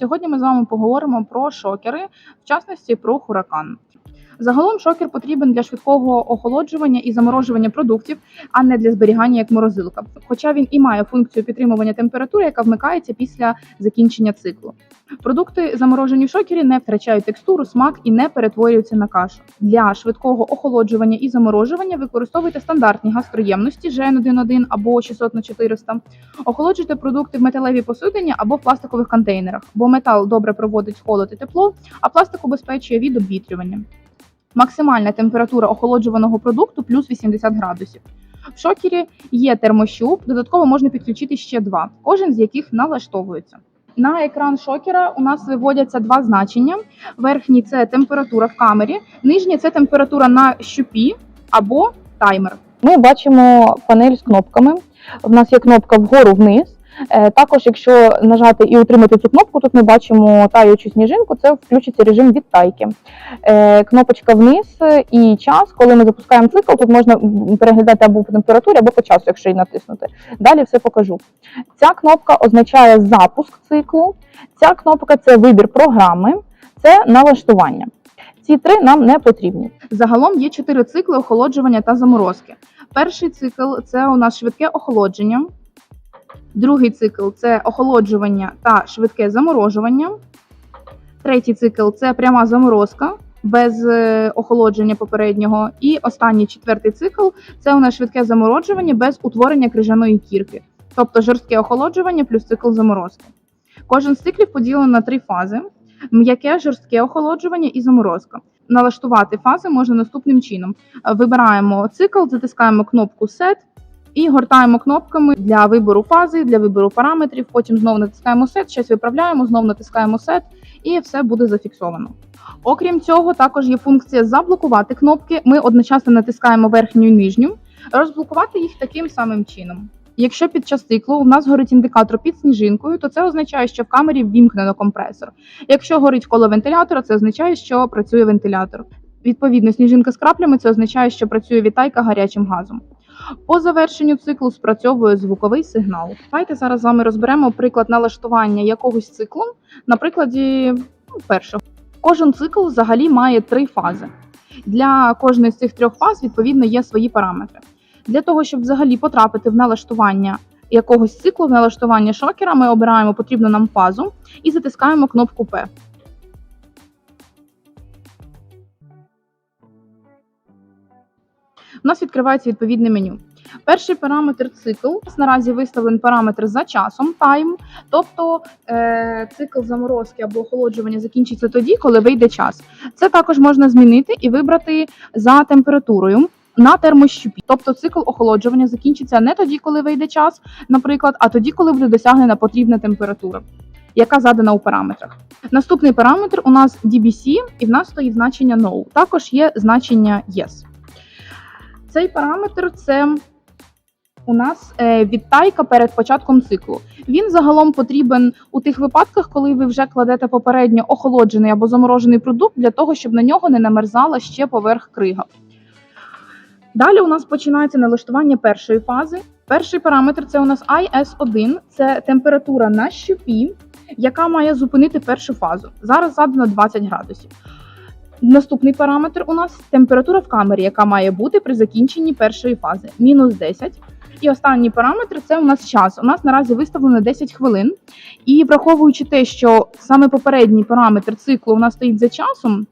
Сьогодні ми з вами поговоримо про шокери, в частності про хуракан. Загалом шокер потрібен для швидкого охолоджування і заморожування продуктів, а не для зберігання як морозилка. Хоча він і має функцію підтримування температури, яка вмикається після закінчення циклу. Продукти, заморожені в шокері, не втрачають текстуру, смак і не перетворюються на кашу. Для швидкого охолоджування і заморожування використовуйте стандартні гастроємності GN11 або 600 на 400 Охолоджуйте продукти в металевій посудині або в пластикових контейнерах, бо метал добре проводить холод і тепло, а пластик убезпечує від обвітрювання. Максимальна температура охолоджуваного продукту плюс 80 градусів. В шокері є термощуп, додатково можна підключити ще два, кожен з яких налаштовується. На екран шокера у нас виводяться два значення. Верхній це температура в камері, нижній це температура на щупі або таймер. Ми бачимо панель з кнопками. У нас є кнопка вгору вниз. Е, Також, якщо нажати і утримати цю кнопку, тут ми бачимо таючу сніжинку, це включиться режим відтайки. Е, Кнопочка вниз і час. Коли ми запускаємо цикл, тут можна переглядати або по температурі, або по часу, якщо її натиснути. Далі все покажу. Ця кнопка означає запуск циклу. Ця кнопка це вибір програми, це налаштування. Ці три нам не потрібні. Загалом є чотири цикли охолоджування та заморозки. Перший цикл це у нас швидке охолодження. Другий цикл це охолоджування та швидке заморожування. Третій цикл це пряма заморозка без е, охолодження попереднього. І останній четвертий цикл це у нас швидке замороджування без утворення крижаної кірки, тобто жорстке охолоджування плюс цикл заморозки. Кожен з циклів поділено на три фази: м'яке, жорстке охолоджування і заморозка. Налаштувати фази можна наступним чином: вибираємо цикл, затискаємо кнопку Set і гортаємо кнопками для вибору фази, для вибору параметрів. Потім знову натискаємо Set, щось виправляємо, знову натискаємо Set, і все буде зафіксовано. Окрім цього, також є функція заблокувати кнопки. Ми одночасно натискаємо верхню і нижню, розблокувати їх таким самим чином. Якщо під час циклу у нас горить індикатор під сніжинкою, то це означає, що в камері ввімкнено компресор. Якщо горить коло вентилятора, це означає, що працює вентилятор. Відповідно, сніжинка з краплями це означає, що працює вітайка гарячим газом. По завершенню циклу спрацьовує звуковий сигнал. Давайте зараз з вами розберемо приклад налаштування якогось циклу на прикладі ну, першого. Кожен цикл взагалі має три фази. Для кожної з цих трьох фаз відповідно є свої параметри. Для того, щоб взагалі потрапити в налаштування якогось циклу, в налаштування шокера, ми обираємо потрібну нам фазу і затискаємо кнопку P. У нас відкривається відповідне меню. Перший параметр цикл. У нас наразі виставлений параметр за часом time, тобто е, цикл заморозки або охолоджування закінчиться тоді, коли вийде час. Це також можна змінити і вибрати за температурою. На термощупі, тобто цикл охолоджування закінчиться не тоді, коли вийде час, наприклад, а тоді, коли буде досягнена потрібна температура, яка задана у параметрах. Наступний параметр у нас DBC, і в нас стоїть значення No. Також є значення Yes. Цей параметр це у нас е, відтайка перед початком циклу. Він загалом потрібен у тих випадках, коли ви вже кладете попередньо охолоджений або заморожений продукт для того, щоб на нього не намерзала ще поверх крига. Далі у нас починається налаштування першої фази. Перший параметр це у нас IS1, це температура на щупі, яка має зупинити першу фазу. Зараз задано 20 градусів. Наступний параметр у нас температура в камері, яка має бути при закінченні першої фази мінус 10. І останній параметр це у нас час. У нас наразі виставлено 10 хвилин. І враховуючи те, що саме попередній параметр циклу у нас стоїть за часом,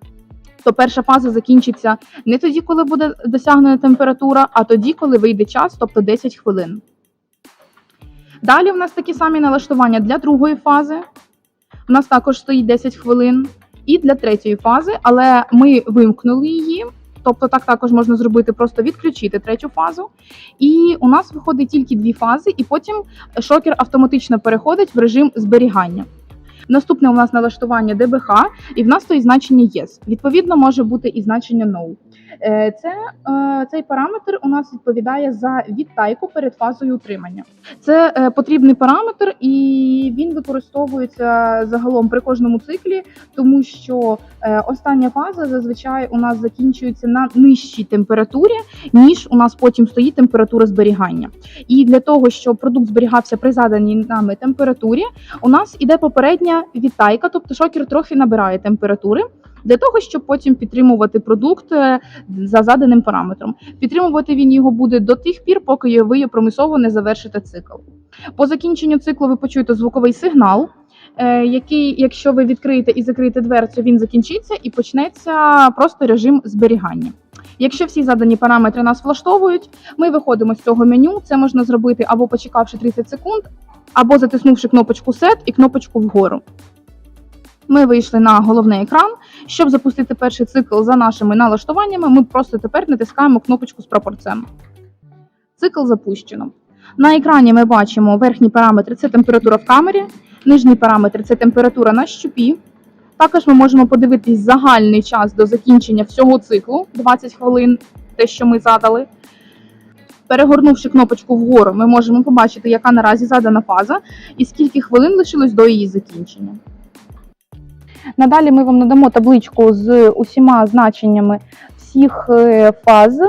то перша фаза закінчиться не тоді, коли буде досягнена температура, а тоді, коли вийде час, тобто 10 хвилин. Далі у нас такі самі налаштування для другої фази. У нас також стоїть 10 хвилин. І для третьої фази, але ми вимкнули її. Тобто так також можна зробити, просто відключити третю фазу. І у нас виходить тільки дві фази, і потім шокер автоматично переходить в режим зберігання. Наступне у нас налаштування ДБХ, і в нас стоїть значення Yes. Відповідно, може бути і значення No. Е, Це е, цей параметр у нас відповідає за відтайку перед фазою утримання. Це е, потрібний параметр, і він використовується загалом при кожному циклі, тому що остання фаза зазвичай у нас закінчується на нижчій температурі, ніж у нас потім стоїть температура зберігання. І для того, щоб продукт зберігався при заданій нами температурі, у нас іде попередня відтайка, тобто шокер трохи набирає температури. Для того щоб потім підтримувати продукт е, за заданим параметром, підтримувати він його буде до тих пір, поки ви промислово не завершите цикл. По закінченню циклу ви почуєте звуковий сигнал, е, який, якщо ви відкриєте і закриєте дверцю, він закінчиться і почнеться просто режим зберігання. Якщо всі задані параметри нас влаштовують, ми виходимо з цього меню. Це можна зробити або почекавши 30 секунд, або затиснувши кнопочку Set і кнопочку вгору. Ми вийшли на головний екран. Щоб запустити перший цикл за нашими налаштуваннями, ми просто тепер натискаємо кнопочку з прапорцем. Цикл запущено. На екрані ми бачимо верхні параметри це температура в камері, нижній параметр це температура на щупі. Також ми можемо подивитись загальний час до закінчення всього циклу 20 хвилин, те, що ми задали. Перегорнувши кнопочку вгору, ми можемо побачити, яка наразі задана фаза і скільки хвилин лишилось до її закінчення. Надалі ми вам надамо табличку з усіма значеннями всіх е, фаз,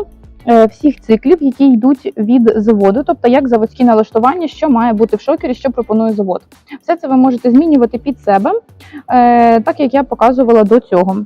е, всіх циклів, які йдуть від заводу, тобто як заводські налаштування, що має бути в шокері, що пропонує завод. Все це ви можете змінювати під себе, е, так як я показувала до цього.